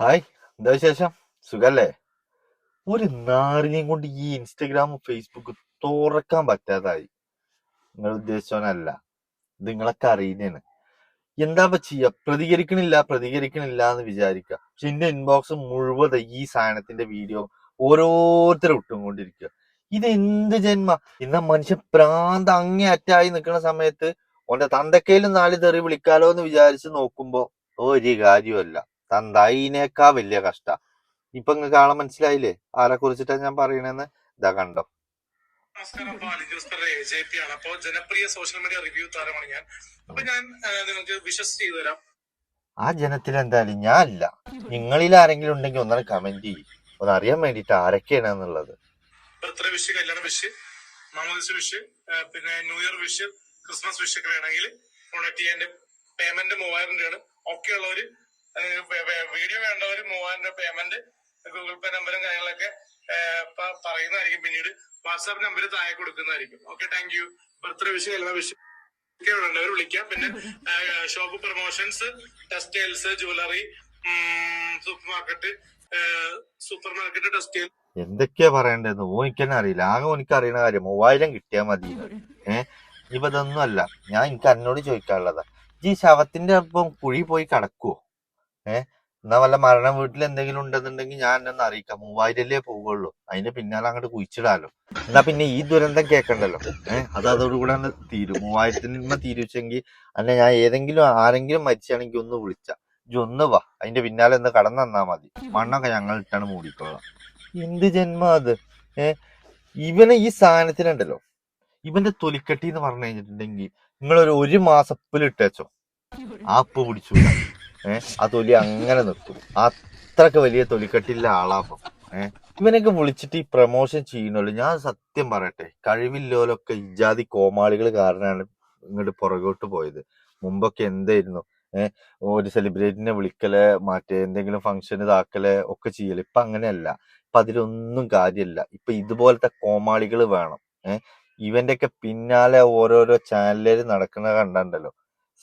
Hi എന്താ വിശേഷം? സുഖല്ലേ? ഒരു നാറിനെയും കൊണ്ട് ഈ ഇൻസ്റ്റഗ്രാമും ഫേസ്ബുക്ക് തുറക്കാൻ പറ്റാതായി. നിങ്ങൾ ഉദ്ദേശിച്ചവനല്ല. നിങ്ങളൊക്കെ അറിയുന്നതാണ്. എന്താ ചെയ്യാ? പ്രതികരിക്കണില്ല പ്രതികരിക്കണില്ല എന്ന് വിചാരിക്കുക. പക്ഷെ എന്റെ ഇൻബോക്സ് മുഴുവൻ ഈ സാധനത്തിന്റെ വീഡിയോ ഓരോരുത്തരും ഇട്ടുകൊണ്ടിരിക്കുക. ഇത് എന്ത് ജന്മ? ഇന്ന മനുഷ്യൻ പ്രാന്ത് അങ്ങേ അറ്റായി നിൽക്കുന്ന സമയത്ത് ഓന്റെ തന്തക്കയിലും നാല് തെറി വിളിക്കാലോ എന്ന് വിചാരിച്ച് നോക്കുമ്പോ ഒരു കാര്യമല്ല തന്തയിനേക്കാ വലിയ കഷ്ട. ഇപ്പൊ നിങ്ങൾക്ക് ആളെ മനസ്സിലായില്ലേ? ആരെ കുറിച്ചിട്ടാ ഞാൻ പറയണെന്ന്? ഇതാ കണ്ടോ? നമസ്കാരം ബാലിജോസ്കറുടെ എ ജെ പി ആണ് അപ്പോ ജനപ്രിയ സോഷ്യൽ മീഡിയ റിവ്യൂ താരമാണ് ഞാൻ. അപ്പൊ ഞാൻ ആ, നിങ്ങൾക്ക് വിശ്വസ് ചെയ്തു തരാം ആ ജനത്തിൽ എന്തായാലും ഞാൻ അല്ല നിങ്ങളിൽ ആരെങ്കിലും ഉണ്ടെങ്കിൽ ഒന്നാണ് കമന്റ് ചെയ്യും. ഒന്ന് അറിയാൻ വേണ്ടിട്ട് ആരൊക്കെയാണ് എന്നുള്ളത് ബർത്ത്ഡേ വിഷ് കല്യാണ വിഷ് മാമോദിസ് വിഷ് പിന്നെ new year wish Christmas wish ഒക്കെ വേണമെങ്കിൽ കോണ്ടാക്ട് ചെയ്യാൻ. പേയ്മെന്റ് മൂവായിരം രൂപയാണ്. ഒക്കെ ഉള്ളവര് വീഡിയോ വേണ്ടവര് മൂവായിരം രൂപ പേയ്മെന്റ് ഗൂഗിൾ പേ നമ്പറും കാര്യങ്ങളൊക്കെ പറയുന്നതായിരിക്കും. പിന്നീട് വാട്സാപ്പ് നമ്പർ താഴെ കൊടുക്കുന്നതായിരിക്കും. ഓക്കെ താങ്ക് യു ബർത്ത്ഡേ വിഷയം എല്ലാ വിഷയം വേണ്ടവർ വിളിക്കാം. പിന്നെ shop promotions textiles jewellery super market super market textile എന്തൊക്കെയാ പറയണ്ടെന്ന് ഓനിക്കെന്നെ അറിയില്ല. ആകെ ഓനിക്ക് അറിയുന്ന കാര്യം മൂവായിരം കിട്ടിയാൽ മതി. ഏഹ് ഇപ്പൊ ഇതൊന്നും അല്ല. ഞാൻ എനിക്ക് എന്നോട് ചോദിക്കാനുള്ളതാ. ഈ ശവത്തിന്റെ ഒപ്പം കുഴി പോയി കിടക്കുവോ? എന്നാ വല്ല മരണ വീട്ടിൽ എന്തെങ്കിലും ഉണ്ടെന്നുണ്ടെങ്കിൽ ഞാൻ എന്നെ അറിയിക്കാം. മൂവായിരല്ലേ പോവുള്ളൂ. അതിന്റെ പിന്നാലെ അങ്ങോട്ട് കുഴിച്ചിടാലോ. എന്നാ പിന്നെ ഈ ദുരന്തം കേൾക്കണ്ടല്ലോ ഏഹ് അത് അതോടുകൂടെ തന്നെ തീരും. മൂവായിരത്തിന് തീരുവെച്ചെങ്കിൽ അല്ല ഞാൻ ഏതെങ്കിലും ആരെങ്കിലും മരിച്ചാണെങ്കിൽ ഒന്ന് വിളിച്ച. ഇജ്ജ് ഒന്ന് വാ. അതിന്റെ പിന്നാലെ ഒന്ന് കടന്നു തന്നാ മതി. മണ്ണൊക്കെ ഞങ്ങൾ ഇട്ടാണ് മൂടിക്കോളാം. എന്ത് ജന്മ അത്? ഏഹ് ഇവനെ ഈ സാധനത്തിനുണ്ടല്ലോ ഇവന്റെ തൊലിക്കട്ടി എന്ന് പറഞ്ഞു കഴിഞ്ഞിട്ടുണ്ടെങ്കിൽ നിങ്ങളൊരു ഒരു മാസപ്പിൽ ഇട്ടേച്ചോ ആപ്പ് പിടിച്ചു ആ തൊലി അങ്ങനെ നിൽക്കും. അത്രയ്ക്ക് വലിയ തൊലിക്കെട്ടില്ല ആളാപ്പം. ഏഹ് ഇവനൊക്കെ വിളിച്ചിട്ട് ഈ പ്രൊമോഷൻ ചെയ്യണല്ലോ ഞാൻ സത്യം പറയട്ടെ കഴിവില്ലോലൊക്കെ ഇജാതി കോമാളികൾ കാരണമാണ് ഇങ്ങോട്ട് പുറകോട്ട് പോയത്. മുമ്പൊക്കെ എന്തായിരുന്നു? ഏഹ് ഒരു സെലിബ്രിറ്റിനെ വിളിക്കൽ മറ്റേ എന്തെങ്കിലും ഫംഗ്ഷൻ ഇതാക്കൽ ഒക്കെ ചെയ്യൽ. ഇപ്പൊ അങ്ങനെയല്ല. ഇപ്പൊ അതിലൊന്നും കാര്യമില്ല. ഇപ്പൊ ഇതുപോലത്തെ കോമാളികൾ വേണം. ഏഹ് ഇവന്റെ ഒക്കെ പിന്നാലെ ഓരോരോ ചാനലിൽ നടക്കുന്ന കണ്ടല്ലോ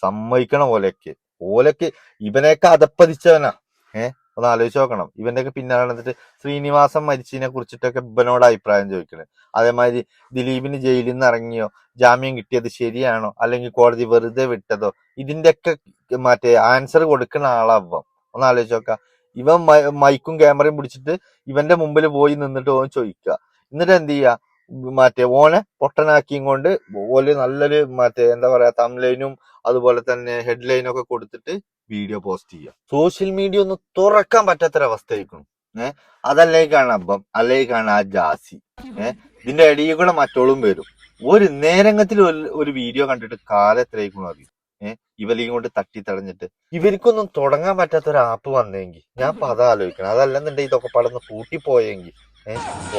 സമ്മതിക്കണ ഓലക്ക് ഓലക്ക് ഇവനെയൊക്കെ അതപ്പതിച്ചവനാ. ഏഹ് ഒന്ന് ആലോചിച്ച് നോക്കണം. ഇവന്റെയൊക്കെ പിന്നാലെ നടന്നിട്ട് ശ്രീനിവാസൻ മരിച്ചതിനെ കുറിച്ചിട്ടൊക്കെ ഇവനോട് അഭിപ്രായം ചോദിക്കണേ. അതേമാതിരി ദിലീപിന് ജയിലിൽ നിന്ന് ഇറങ്ങിയോ ജാമ്യം കിട്ടിയത് ശരിയാണോ അല്ലെങ്കിൽ കോടതി വെറുതെ വിട്ടതോ ഇതിന്റെയൊക്കെ മറ്റേ ആൻസർ കൊടുക്കുന്ന ആളാവും. ഒന്ന് ആലോചിച്ച് നോക്ക. ഇവൻ മൈക്കും ക്യാമറയും പിടിച്ചിട്ട് ഇവന്റെ മുമ്പിൽ പോയി നിന്നിട്ട് ചോദിക്കുക എന്നിട്ട് എന്ത് ചെയ്യാ? മറ്റേ ഓനെ പൊട്ടനാക്കിയും കൊണ്ട് ഓൽ നല്ലൊരു മറ്റേ എന്താ പറയാ തംലൈനും അതുപോലെ തന്നെ ഹെഡ്ലൈനും ഒക്കെ കൊടുത്തിട്ട് വീഡിയോ പോസ്റ്റ് ചെയ്യുക. സോഷ്യൽ മീഡിയ ഒന്ന് തുറക്കാൻ പറ്റാത്തൊരവസ്ഥയായിരിക്കും. ഏഹ് അതല്ലേ കാണാം അപ്പം അല്ലേ കാണാം ആ ജാസി. ഏഹ് ഇതിന്റെ ഇടയിൽ കൂടെ മറ്റോളും വരും. ഒരു നേരങ്ങത്തിൽ ഒരു- വീഡിയോ കണ്ടിട്ട് കാലം എത്രയായിരിക്കും അറിയും? ഏഹ് ഇവരെയും കൊണ്ട് തട്ടി തടഞ്ഞിട്ട്. ഇവർക്കൊന്നും തുടങ്ങാൻ പറ്റാത്ത ഒരു ആപ്പ് വന്നെങ്കിൽ ഞാൻ അപ്പൊ അതാലോചിക്കണം. അതല്ലെന്നുണ്ടെങ്കിൽ ഇതൊക്കെ പടന്ന് പൂട്ടിപ്പോയെങ്കിൽ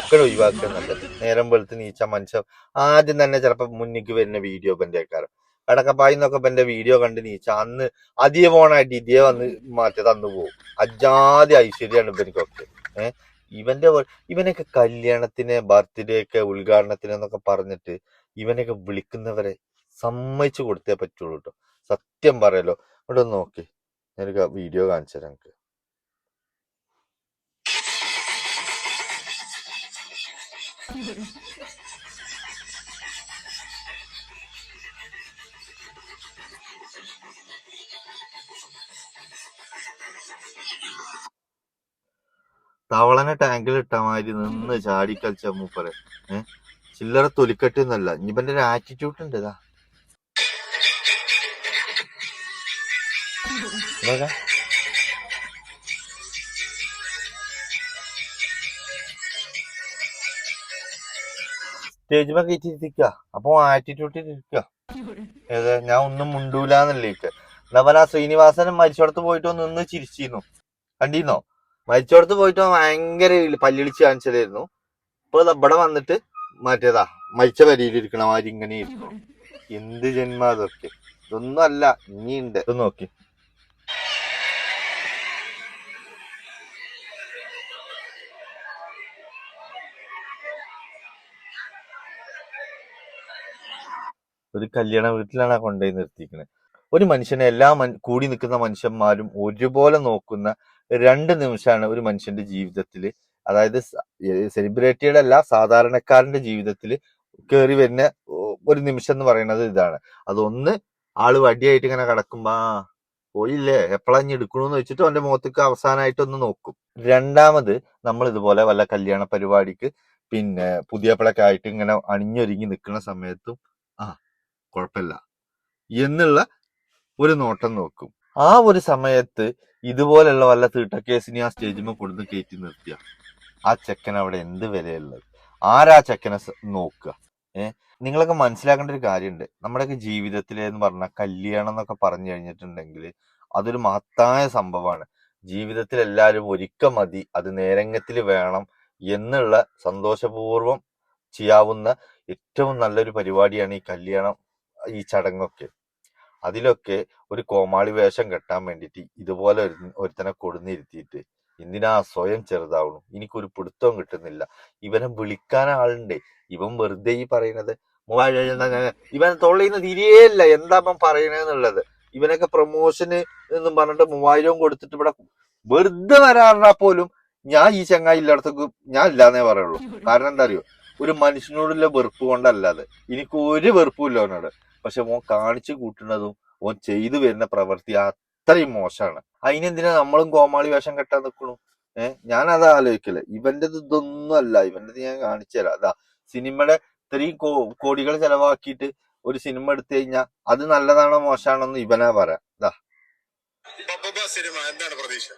ഒക്കെ ഒഴിവാക്കുക നല്ലത്. നേരം വെളുത്ത് നീച്ച മനുഷ്യൻ ആദ്യം തന്നെ ചിലപ്പോൾ മുന്നിക്ക് വരുന്ന വീഡിയോ ബന്റെ ആക്കാരം കടക്കപ്പായി എന്നൊക്കെ എന്റെ വീഡിയോ കണ്ട് നീച്ച അന്ന് അതിയെ പോണായിട്ട് ഇതേ വന്ന് മാറ്റി തന്നു പോകും അജാതി ഐശ്വര്യമാണ് ഇവനിക്കൊക്കെ ഏഹ് ഇവന്റെ ഇവനൊക്കെ കല്യാണത്തിന് ബർത്ത്ഡേ ഒക്കെ ഉദ്ഘാടനത്തിന് എന്നൊക്കെ പറഞ്ഞിട്ട് ഇവനൊക്കെ വിളിക്കുന്നവരെ സമ്മതിച്ചു കൊടുത്തേ പറ്റുള്ളൂ കേട്ടോ സത്യം പറയല്ലോ. ഇവിടെ നോക്കി. ഞാനൊരു വീഡിയോ കാണിച്ചു തരാം എനിക്ക് തവളനെ ടാങ്കിൽ ഇട്ട മാതിരി നിന്ന് ചാടി കളിച്ച മൂപ്പരെ. ഏഹ് ചില്ലറ തൊലിക്കട്ടി എന്നല്ല. ഇനിപ്പന്റെ ഒരു ആറ്റിറ്റ്യൂഡ് ഉണ്ട് ഇതാ. സ്റ്റേജ് ഒക്കെ ഇരിക്കുക അപ്പൊ ആറ്റിറ്റ്യൂഡിൽ ഇരിക്കുക ഞാൻ ഒന്നും മുണ്ടൂലെന്നില്ലേക്ക് എന്നവൻ ആ ശ്രീനിവാസനും മരിച്ചോടത്ത് പോയിട്ട് നിന്ന് ചിരിച്ചിരുന്നു. കണ്ടിരുന്നോ? മരിച്ചോടത്ത് പോയിട്ട് ഭയങ്കര പല്ലിളിച്ച് കാണിച്ചതായിരുന്നു. ഇപ്പൊ ഇവിടെ വന്നിട്ട് മറ്റേതാ മരിച്ച വരിയിലിരിക്കണ മാതിരി ഇങ്ങനെ ഇരിക്കണം എന്ത് ജന്മ അതൊക്കെ? ഇതൊന്നും അല്ല ഇനിയുണ്ട്. ഇത് നോക്കി. ഒരു കല്യാണ വീട്ടിലാണ് കൊണ്ടുപോയി നിർത്തിയിരിക്കുന്നത് ഒരു മനുഷ്യനെ എല്ലാ കൂടി നിൽക്കുന്ന മനുഷ്യന്മാരും ഒരുപോലെ നോക്കുന്ന രണ്ട് നിമിഷമാണ് ഒരു മനുഷ്യന്റെ ജീവിതത്തിൽ അതായത് സെലിബ്രിറ്റിയുടെ അല്ല സാധാരണക്കാരന്റെ ജീവിതത്തിൽ കയറി വരുന്ന ഒരു നിമിഷം എന്ന് പറയുന്നത് ഇതാണ്. അതൊന്ന് ആൾ വടിയായിട്ട് ഇങ്ങനെ കിടക്കുമ്പോ പോയില്ലേ? എപ്പോഴാ ഇനി എടുക്കണമെന്ന് വെച്ചിട്ട് അവന്റെ മുഖത്തേക്ക് അവസാനമായിട്ടൊന്ന് നോക്കും. രണ്ടാമത് നമ്മൾ ഇതുപോലെ വല്ല കല്യാണ പരിപാടിക്ക് പിന്നെ പുതിയപ്പളൊക്കെ ആയിട്ട് ഇങ്ങനെ അണിഞ്ഞൊരുങ്ങി നിൽക്കുന്ന സമയത്തും കുഴപ്പമില്ല. എന്നുള്ള ഒരു നോട്ടം നോക്കും. ആ ഒരു സമയത്ത് ഇതുപോലെയുള്ള വല്ല തീട്ടക്കേസിനെ ആ സ്റ്റേജിൽ കൊടുന്ന് കയറ്റി നിർത്തിയ. ആ ചെക്കൻ അവിടെ എന്ത് വിലയുള്ളത്? ആരാ ചെക്കനെ നോക്കുക? ഏ? നിങ്ങളൊക്കെ മനസ്സിലാക്കേണ്ട ഒരു കാര്യമുണ്ട്. നമ്മുടെയൊക്കെ ജീവിതത്തിൽ എന്ന് പറഞ്ഞാൽ കല്യാണം എന്നൊക്കെ പറഞ്ഞു കഴിഞ്ഞിട്ടുണ്ടെങ്കിൽ അതൊരു മഹത്തായ സംഭവമാണ്. ജീവിതത്തിൽ എല്ലാവരും ഒരിക്കൽ മതി. അത് നേരങ്ങത്തിൽ വേണം എന്നുള്ള സന്തോഷപൂർവം ചെയ്യാവുന്ന ഏറ്റവും നല്ലൊരു പരിപാടിയാണ് ഈ കല്യാണം ഈ ചടങ്ങൊക്കെ. അതിലൊക്കെ ഒരു കോമാളി വേഷം കെട്ടാൻ വേണ്ടിയിട്ട് ഇതുപോലെ ഒരു ഒരുത്തനെ കൊടുന്നിരുത്തിയിട്ട് എന്തിനാ സ്വയം ചെറുതാവണു? എനിക്കൊരു പിടുത്തവും കിട്ടുന്നില്ല. ഇവനെ വിളിക്കാൻ ആളുണ്ട്. ഇവൻ വെറുതെ ഈ പറയുന്നത് ഇവൻ തൊള്ളിന്ന് തിരിയേയില്ല. എന്താ അവൻ പറയണെന്നുള്ളത്? ഇവനൊക്കെ പ്രൊമോഷന് എന്നും പറഞ്ഞിട്ട് മൂവായിരവും കൊടുത്തിട്ട് ഇവിടെ വെറുതെ വരാറാ പോലും ഞാൻ ഈ ചങ്ങായി ഇല്ലാടത്തേക്ക് ഞാൻ ഇല്ലാന്നേ പറയുള്ളൂ. കാരണം എന്താ അറിയോ? ഒരു മനുഷ്യനോടുള്ള വെറുപ്പ് കൊണ്ടല്ലാതെ എനിക്ക് ഒരു വെറുപ്പും ഇല്ല അവനോട്. പക്ഷെ ഓൻ കാണിച്ചു കൂട്ടുന്നതും ഓൻ ചെയ്തു വരുന്ന പ്രവൃത്തി അത്രയും മോശമാണ്. അതിനെന്തിനാ നമ്മളും കോമാളി വേഷം കെട്ടാൻ നിൽക്കണു ഏഹ് ഞാൻ അത് ആലോചിക്കൽ. ഇവന്റെ ഇതൊന്നും അല്ല. ഇവന്റെ ഞാൻ കാണിച്ചു തരാം. അതാ സിനിമയുടെ ഇത്രയും കോ കോടികൾ ചെലവാക്കിയിട്ട് ഒരു സിനിമ എടുത്തു കഴിഞ്ഞാൽ അത് നല്ലതാണോ മോശമാണോന്ന് ഇവനാ പറയാം. ഇതാ സിനിമ എന്താണ് പ്രതീക്ഷ?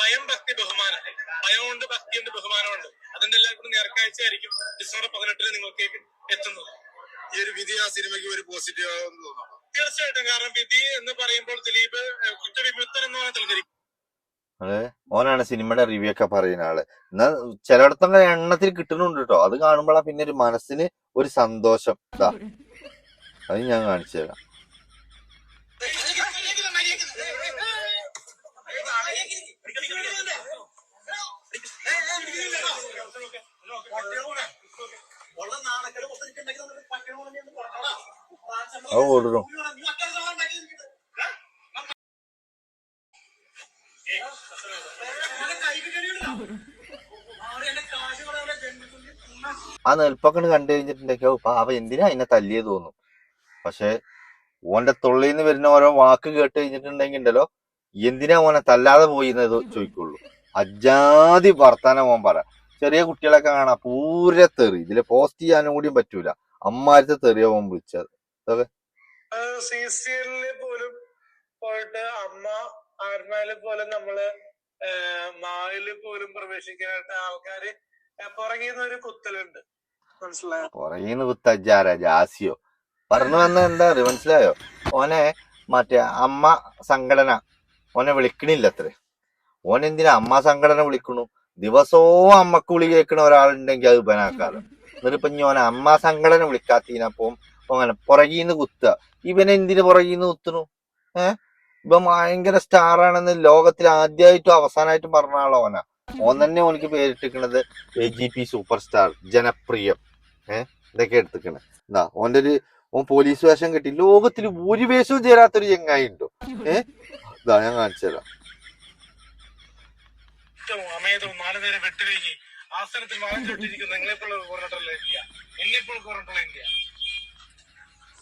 ഭയം ഭക്തി ബഹുമാനം. ഭയമുണ്ട് ഭക്തിയുണ്ട് ബഹുമാനമുണ്ട്. അതിന്റെ എല്ലാം കൂടി നേർക്കാഴ്ചയായിരിക്കും. ഡിസംബർ പതിനെട്ടിന് നിങ്ങൾക്കേക്ക് എത്തുന്നത്. ഈ ഒരു വിധി ആ സിനിമയ്ക്ക് ഒരു പോസിറ്റീവ് ആകുമെന്ന് തോന്നുന്നു. തീർച്ചയായിട്ടും. കാരണം വിധി എന്ന് പറയുമ്പോൾ ദിലീപ് കുറ്റവിമുക്തൻ എന്നാണ് തെളിഞ്ഞിരിക്കുന്നത് അതെ. ഓനാണ് സിനിമയുടെ റിവ്യൂ ഒക്കെ പറയുന്ന ആൾ. എന്നാ ചിലയിടത്തൊക്കെ എണ്ണത്തിൽ കിട്ടുന്നുണ്ട് കേട്ടോ അത് കാണുമ്പോഴാ പിന്നെ ഒരു മനസ്സിന് ഒരു സന്തോഷം. ഇതാ അത് ഞാൻ കാണിച്ചു തരാം. അത് ഓടുന്നു ആ നെൽപ്പൊക്കെ കണ്ടു കഴിഞ്ഞിട്ടുണ്ടെങ്കിൽ പാവ എന്തിനാ അതിനെ തല്ലിയേ തോന്നും. പക്ഷെ ഓന്റെ തുള്ളിയിൽ നിന്ന് വരുന്ന ഓരോ വാക്ക് കേട്ട് കഴിഞ്ഞിട്ടുണ്ടെങ്കിൽ ഉണ്ടല്ലോ എന്തിനാ ഓനെ തല്ലാതെ പോയി എന്നത് ചോദിക്കുള്ളൂ. അജാതി വർത്താനം ഓൻ പറ ചെറിയ കുട്ടികളൊക്കെ കാണാം പൂര തെറി. ഇതിൽ പോസ്റ്റ് ചെയ്യാനും കൂടിയും പറ്റൂല. അമ്മാരത്തെ തെറിയാ വിളിച്ചത്. സി സി എല്ലിൽ പോലും പോയിട്ട് അമ്മ ആത്മാവിൽ പോലും നമ്മൾ മാവിൽ പോലും പ്രവേശിക്കാനായിട്ട് ആൾക്കാര് പുറകീന്ന് ഒരു കുത്തലുണ്ട്. മനസ്സിലായോ? പുറകിന്ന് കുത്തജാര ജാസിയോ പറഞ്ഞു വന്ന എന്താ മനസ്സിലായോ? ഓനെ മറ്റേ അമ്മ സംഘടന ഓനെ വിളിക്കണില്ല അത്ര. ഓൻ എന്തിനാ അമ്മ സംഘടന വിളിക്കണു? ദിവസവും അമ്മയ്ക്ക് വിളി കേൾക്കണ ഒരാളുണ്ടെങ്കിൽ അത് ഇവനാക്കാലോ. എന്നിട്ട് ഇപ്പൊ ഓനെ അമ്മ സംഘടന വിളിക്കാത്തതിനപ്പം അങ്ങനെ പുറകിൽ നിന്ന് കുത്തുക. ഇവനെ എന്തിനു പുറകിൽ നിന്ന് കുത്തുന്നു? ഏഹ് ഇപ്പൊ ഭയങ്കര സ്റ്റാർ ആണെന്ന് ലോകത്തിൽ ആദ്യമായിട്ടും അവസാനമായിട്ടും പറഞ്ഞ ആളോ ഓന. ഓൻ തന്നെ ഓനിക്ക് പേരിട്ടിരിക്കണത് A G P super star ജനപ്രിയം. ഏഹ് ഇതൊക്കെ എടുത്തിക്കണേ എന്താ ഓന്റെ ഒരു ഓൻ പോലീസ് വേഷം കിട്ടി. ലോകത്തിൽ ഒരു വേഷവും ചേരാത്തൊരു ചെങ്ങായി ഉണ്ടോ ഏഹ് ഇതാ ഞാൻ കാണിച്ചു തരാം. ആസനത്തിൽ നാലു നേരം വെട്ടുകഴുകി ആസനത്തിൽ ഇന്ത്യ? നിങ്ങളെപ്പോലുള്ള കോർണട്ടറിലെ ഇന്ത്യ?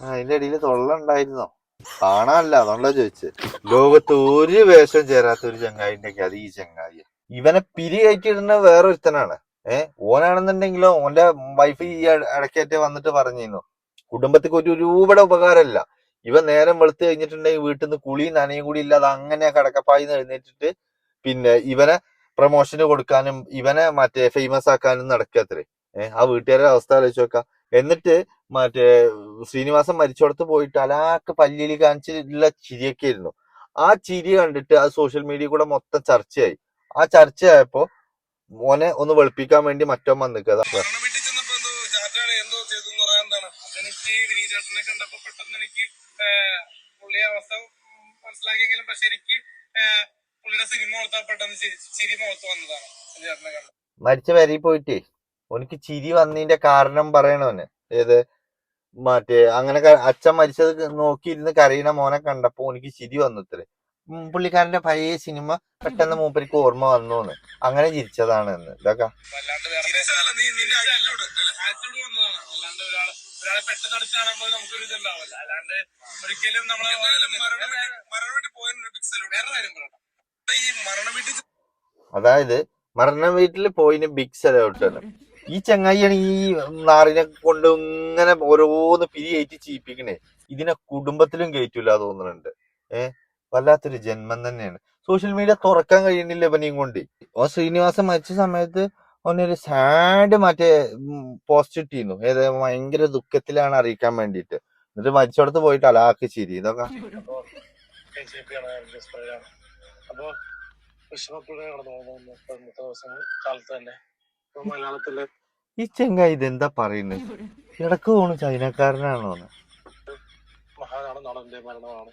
അതിന്റെ ഇടയിൽ തൊള്ള ഉണ്ടായിരുന്നോ. കാണാനല്ല അതുകൊണ്ടാ ചോദിച്ചത് ലോകത്ത് ഒരു വേഷം ചേരാത്ത ഒരു ചങ്ങായിന്റെ അത് ഈ ചങ്ങായി. ഇവനെ പിരി കയറ്റിയിടുന്ന വേറൊരുത്തനാണ്. ഏ ഓനാണെന്നുണ്ടെങ്കിലോ ഓന്റെ വൈഫ് ഈ ഇട- ഇടയ്ക്കേറ്റ് വന്നിട്ട് പറഞ്ഞിരുന്നു. കുടുംബത്തിക്ക് ഒരു രൂപയുടെ ഉപകാരമല്ല. ഇവൻ നേരം വെളുത്ത് കഴിഞ്ഞിട്ടുണ്ടെങ്കിൽ വീട്ടിൽ നിന്ന് കുളി നനയും കൂടി ഇല്ലാതെ അങ്ങനെ കടക്കപ്പായി എഴുന്നേറ്റിട്ട് പിന്നെ ഇവനെ പ്രൊമോഷന് കൊടുക്കാനും ഇവനെ മറ്റേ ഫേമസ് ആക്കാനും നടക്കത്രേ. ഏഹ് ആ വീട്ടുകാരുടെ അവസ്ഥ ആലോചിച്ച് നോക്കാം. എന്നിട്ട് മറ്റേ ശ്രീനിവാസൻ മരിച്ചോടത്ത് പോയിട്ട് അലാക്ക് പല്ലിയിൽ കാണിച്ചിട്ടുള്ള ചിരിയൊക്കെ ആയിരുന്നു. ആ ചിരി കണ്ടിട്ട് അത് സോഷ്യൽ മീഡിയ കൂടെ മൊത്തം ചർച്ചയായി. ആ ചർച്ചയായപ്പോ മോനെ ഒന്ന് വെളുപ്പിക്കാൻ വേണ്ടി മറ്റോ പുള്ളിയെ മനസ്സിലാക്കിയെങ്കിലും പക്ഷെ എനിക്ക് പുള്ളിയുടെ സിനിമ ഓർത്താൽ പെട്ടെന്ന് ചിരി- മുഖത്ത് വന്നതാണ്. മരിച്ച വരി പോയിട്ടേ. ഓനിക്ക് ചിരി വന്നതിന്റെ കാരണം പറയണോന് ഏത് മറ്റേ അങ്ങനെ അച്ഛൻ മരിച്ചത് നോക്കിയിരുന്ന് കരയണ മോനെ കണ്ടപ്പോ എനിക്ക് ചിരി വന്നത്രേ പുള്ളിക്കാരന്റെ പഴയ സിനിമ പെട്ടെന്ന് മൂപ്പരിക്ക് ഓർമ്മ വന്നു അങ്ങനെ ചിരിച്ചതാണ് എന്ന്. ഇതൊക്കെ. അതായത് മരണ വീട്ടിൽ പോയിന് ബിഗ് സെലൗട്ടാണ് ഈ ചങ്ങായിയാണ് ഈ നാറിനെ കൊണ്ട് ഇങ്ങനെ ഓരോന്ന് പിരിയേറ്റി ചീപ്പിക്കണേ. ഇതിനെ കുടുംബത്തിലും കയറ്റൂല തോന്നുന്നുണ്ട്. ഏഹ് വല്ലാത്തൊരു ജന്മം തന്നെയാണ്. സോഷ്യൽ മീഡിയ തുറക്കാൻ കഴിയുന്നില്ല ഇവനെയും കൊണ്ട്. ഓ ശ്രീനിവാസൻ മരിച്ച സമയത്ത് ഓനൊരു സാഡ് മറ്റേ പോസ്റ്റ് ഇട്ടിരുന്നു. ഏത് ഭയങ്കര ദുഃഖത്തിലാണ് അറിയിക്കാൻ വേണ്ടിയിട്ട്. എന്നിട്ട് മരിച്ചോടത്ത് പോയിട്ട് അലാക്ക് ചിരി. ഇതൊക്കെ അപ്പൊ ദിവസം കാലത്ത് തന്നെ. മലയാളത്തിൽ. ഈ ഇത് എന്താ പറയുന്നത് ഇടയ്ക്ക് പോണു ചൈനക്കാരനാണോ മഹാനാണ് നടന്റെ മരണമാണ്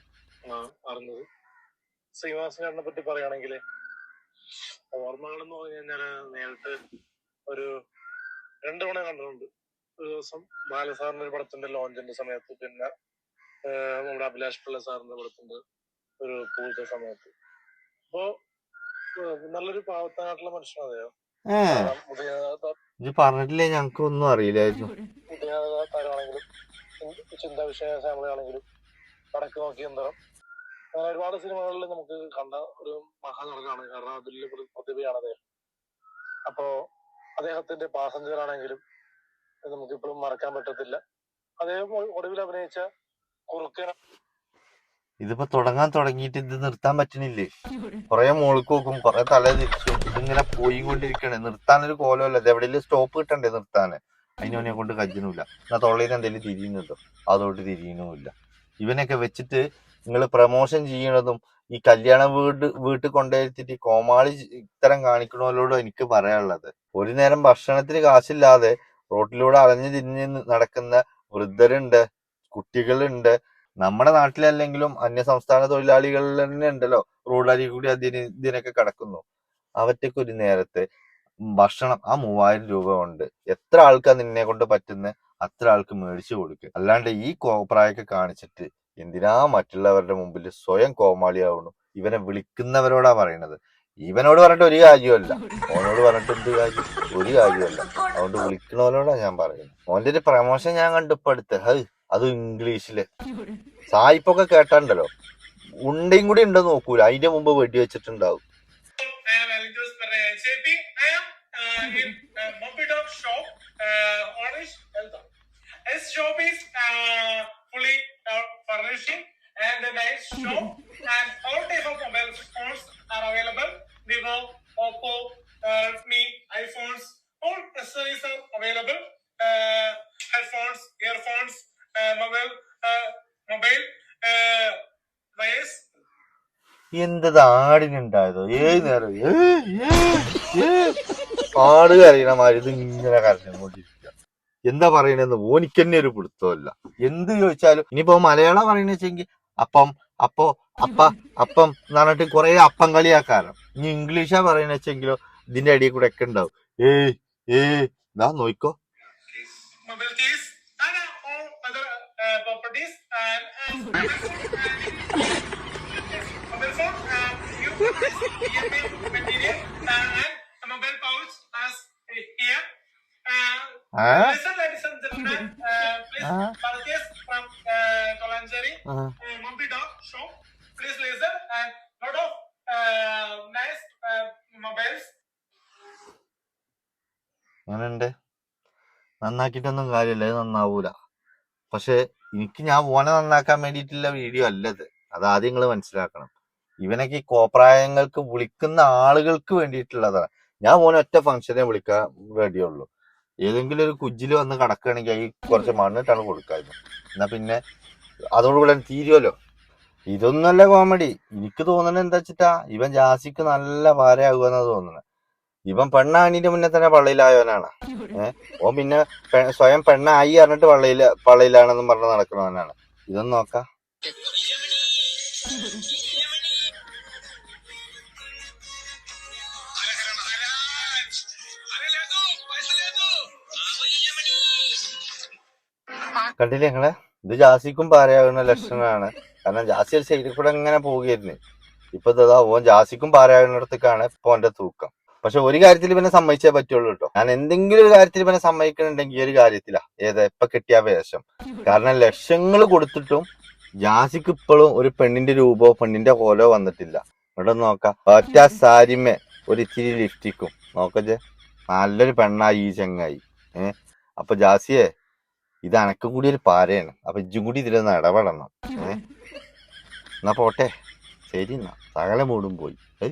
അറിഞ്ഞത്. ശ്രീനിവാസനെ പറ്റി പറയുകയാണെങ്കിൽ ഓർമ്മകളെന്ന് പറഞ്ഞു കഴിഞ്ഞാൽ നേരിട്ട് ഒരു രണ്ടു തവണ കണ്ടിട്ടുണ്ട്. ഒരു ദിവസം ബാലസാറിന്റെ ഒരു പടത്തിന്റെ ലോഞ്ചിന്റെ സമയത്ത് പിന്നെ നമ്മുടെ അഭിലാഷ് പിള്ള സാറിന്റെ പടത്തിന്റെ ഒരു പൂജ സമയത്ത്. അപ്പോ നല്ലൊരു പാവത്തായിട്ടുള്ള മനുഷ്യനാണ് അദ്ദേഹം. ഏ? ഇത് പറഞ്ഞിട്ടില്ലേ? ഞങ്ങക്ക് ഒന്നും അറിയില്ലായിരുന്നു ചിന്താ വിഷയ ശ്യാമളയാണെങ്കിലും വടക്ക് നോക്കി യന്ത്രം അങ്ങനെ ഒരുപാട് സിനിമകളിൽ നമുക്ക് കണ്ട ഒരു മഹാനടനാണ്. കാരണം അതിൽ പ്രതിഭയാണ് അദ്ദേഹം അപ്പോ അദ്ദേഹത്തിന്റെ പാസഞ്ചർ ആണെങ്കിലും നമുക്ക് ഇപ്പോഴും മറക്കാൻ പറ്റത്തില്ല. അദ്ദേഹം ഒടുവിൽ അഭിനയിച്ച കുറുക്കൻ ഇതിപ്പോ തുടങ്ങാൻ തുടങ്ങിയിട്ട് ഇത് നിർത്താൻ പറ്റണില്ലേ? കൊറേ മോൾക്ക് നോക്കും കൊറേ തല തിരിച്ചു ഇതിങ്ങനെ പോയി കൊണ്ടിരിക്കണേ നിർത്താനൊരു കോലമല്ല. ഇത് എവിടെയെങ്കിലും സ്റ്റോപ്പ് കിട്ടണ്ടേ നിർത്താന്? അതിനോനെ കൊണ്ട് കജ്ജണില്ല എന്നാ തൊള്ളയിൽ എന്തെങ്കിലും തിരിയുന്നുണ്ടോ? അതോട്ട് തിരിയണമില്ല ഇവനൊക്കെ വെച്ചിട്ട് നിങ്ങൾ പ്രമോഷൻ ചെയ്യണതും ഈ കല്യാണ വീട് വീട്ടിൽ കൊണ്ടുവരുത്തിട്ട് കോമാളി ഇത്തരം കാണിക്കണോലോട് എനിക്ക് പറയാനുള്ളത്. ഒരു നേരം ഭക്ഷണത്തിന് കാശില്ലാതെ റോട്ടിലൂടെ അലഞ്ഞു തിരിഞ്ഞ് നടക്കുന്ന വൃദ്ധരുണ്ട് കുട്ടികളുണ്ട്. നമ്മുടെ നാട്ടിലല്ലെങ്കിലും അന്യ സംസ്ഥാന തൊഴിലാളികളിൽ തന്നെ ഉണ്ടല്ലോ. റോഡരി കൂടി അതിന് ഇതിനൊക്കെ കിടക്കുന്നു. അവറ്റക്ക് ഒരു നേരത്തെ ഭക്ഷണം ആ മൂവായിരം രൂപ കൊണ്ട് എത്ര ആൾക്കാ നിന്നെ കൊണ്ട് പറ്റുന്ന? അത്ര ആൾക്ക് മേടിച്ചു കൊടുക്കുക അല്ലാണ്ട് ഈ കോപ്രായൊക്കെ കാണിച്ചിട്ട് എന്തിനാ മറ്റുള്ളവരുടെ മുമ്പിൽ സ്വയം കോമാളിയാവുന്നു? ഇവനെ വിളിക്കുന്നവരോടാ പറയണത്. ഇവനോട് പറഞ്ഞിട്ട് ഒരു കാര്യമല്ല ഓനോട് പറഞ്ഞിട്ട് എന്ത് കാര്യം? ഒരു കാര്യമല്ല അതുകൊണ്ട് വിളിക്കണവരോടാ ഞാൻ പറയുന്നത്. ഓന്റെ ഒരു പ്രമോഷൻ ഞാൻ കണ്ടു ഹൈ. അത് ഇംഗ്ലീഷിൽ. സായിപ്പൊക്കെ കേട്ടാണ്ടല്ലോ. ഉണ്ടയും കൂടി ഉണ്ടെന്ന് നോക്കൂല. അതിന്റെ മുമ്പ് വെടി വെച്ചിട്ടുണ്ടാവും. I am Alinjos Pereira JP. I am uh, in uh, Moppy Dog shop, uh, Orange Health. His shop is uh, fully uh, furnishing and a nice shop and all type of mobile phones are available. Vivo, Oppo, uh, Redmi, iPhones, all accessories are available. Uh, headphones, earphones, uh, mobile, uh, mobile, uh, wires, എന്തത് ആടിനുണ്ടായതോ നേരം ഏ, ഏ, ഏ. ആട് കരയണ മാതിരി ഇത് ഇങ്ങനെ കരഞ്ഞുകൊണ്ടിരിക്കുക. എന്താ പറയണെന്ന് ഓനിക്ക് തന്നെ ഒരു പിടുത്തമല്ല എന്ത് ചോദിച്ചാലും ഇനിയിപ്പോ മലയാളം പറയണ വെച്ചെങ്കിൽ അപ്പം അപ്പോ അപ്പ അപ്പം എന്ന് പറഞ്ഞിട്ട് കുറെ അപ്പം കളിയാക്കാരം ഇനി ഇംഗ്ലീഷാ പറയണ വെച്ചെങ്കിലോ ഇതിന്റെ അടിയിൽ കൂടെ ഒക്കെ ഉണ്ടാവും. ഏയ് ഏയ് ഇതാ നോയിക്കോ. Mobile case, and uh, all other uh, properties. And uh, uh, you EMI material uh, and the mobile pouch as here. Uh, listen, ladies and gentlemen, uh, please Ah. purchase from uh, Kolanjari, uh, Mumbai Dog Show. Please listen and lot of uh, nice uh, mobiles. അങ്ങനെയുണ്ട് നന്നാക്കിയിട്ടൊന്നും കാര്യമില്ല ഇത് നന്നാവൂല പക്ഷെ എനിക്ക് ഞാൻ ഓനെ നന്നാക്കാൻ വേണ്ടിയിട്ടുള്ള video അല്ലത് അത് ആദ്യം നിങ്ങൾ മനസ്സിലാക്കണം ഇവനൊക്കെ ഈ കോപ്രായങ്ങൾക്ക് വിളിക്കുന്ന ആളുകൾക്ക് വേണ്ടിയിട്ടുള്ളതാണ്. ഞാൻ മോനെ ഒറ്റ ഫംഗ്ഷനെ വിളിക്കാൻ വേണ്ടിയുള്ളൂ. ഏതെങ്കിലും ഒരു കുജിൽ വന്ന് കിടക്കുകയാണെങ്കിൽ ഈ കുറച്ച് മണ്ണിട്ടാണ് കൊടുക്കായിരുന്നു എന്നാ പിന്നെ അതോടുകൂടെ തീരുമല്ലോ ഇതൊന്നല്ല കോമഡി. എനിക്ക് തോന്നുന്നത് എന്താ വെച്ചിട്ടാ ഇവൻ ജാസിക്ക് നല്ല ഭാരയാകുമെന്നാ തോന്നുന്നത്. ഇവൻ പെണ്ണാണിന്റെ മുന്നേ തന്നെ പള്ളിയിലായവനാണ്. ഏഹ് ഓൻ പിന്നെ സ്വയം പെണ്ണായി അറിഞ്ഞിട്ട് പള്ളിയിൽ പള്ളിയിലാണെന്നും പറഞ്ഞ് നടക്കുന്നവനാണ്. ഇതൊന്നും നോക്കാം. കണ്ടില്ലേ ഞങ്ങളെ ഇത് ജാസിക്കും പാരയാകുന്ന ലക്ഷണമാണ്. കാരണം ജാസി ഒരു സൈഡിൽ കൂടെ ഇങ്ങനെ പോവുകയായിരുന്നു. ഇപ്പൊ ഇതാ ഓൻ ജാസിക്കും പാരയാകുന്നിടത്തേക്കാണ് ഓന്റെ തൂക്കം. പക്ഷെ ഒരു കാര്യത്തിൽ പിന്നെ സമ്മതിച്ചേ പറ്റുള്ളൂ കേട്ടോ. ഞാൻ എന്തെങ്കിലും ഒരു കാര്യത്തിൽ പിന്നെ സമ്മതിക്കണുണ്ടെങ്കിൽ ഈ ഒരു കാര്യത്തിലാ. ഏതാ ഇപ്പൊ കിട്ടിയ വേഷം. കാരണം ലക്ഷങ്ങൾ കൊടുത്തിട്ടും ജാസിക്ക് ഇപ്പോഴും ഒരു പെണ്ണിന്റെ രൂപോ പെണ്ണിന്റെ കോലോ വന്നിട്ടില്ല. ഇവിടെ നോക്കാം. ഒറ്റ സാരിമേ ഒരു ഇച്ചിരി ലിഫ്റ്റിക്കും നോക്കച്ചേ നല്ലൊരു പെണ്ണായി ഈ ചങ്ങായി. ഏഹ് അപ്പൊ ജാസിയെ ഇത് അനക്കും കൂടി ഒരു പാരയാണ് അപ്പൊ ഇജ്ജും കൂടി ഇതിലൊന്ന് ഇടപെടണം ഏ? എന്നാ പോട്ടെ. ശരി എന്നാ. സകല മൂടും പോയി. ഏ?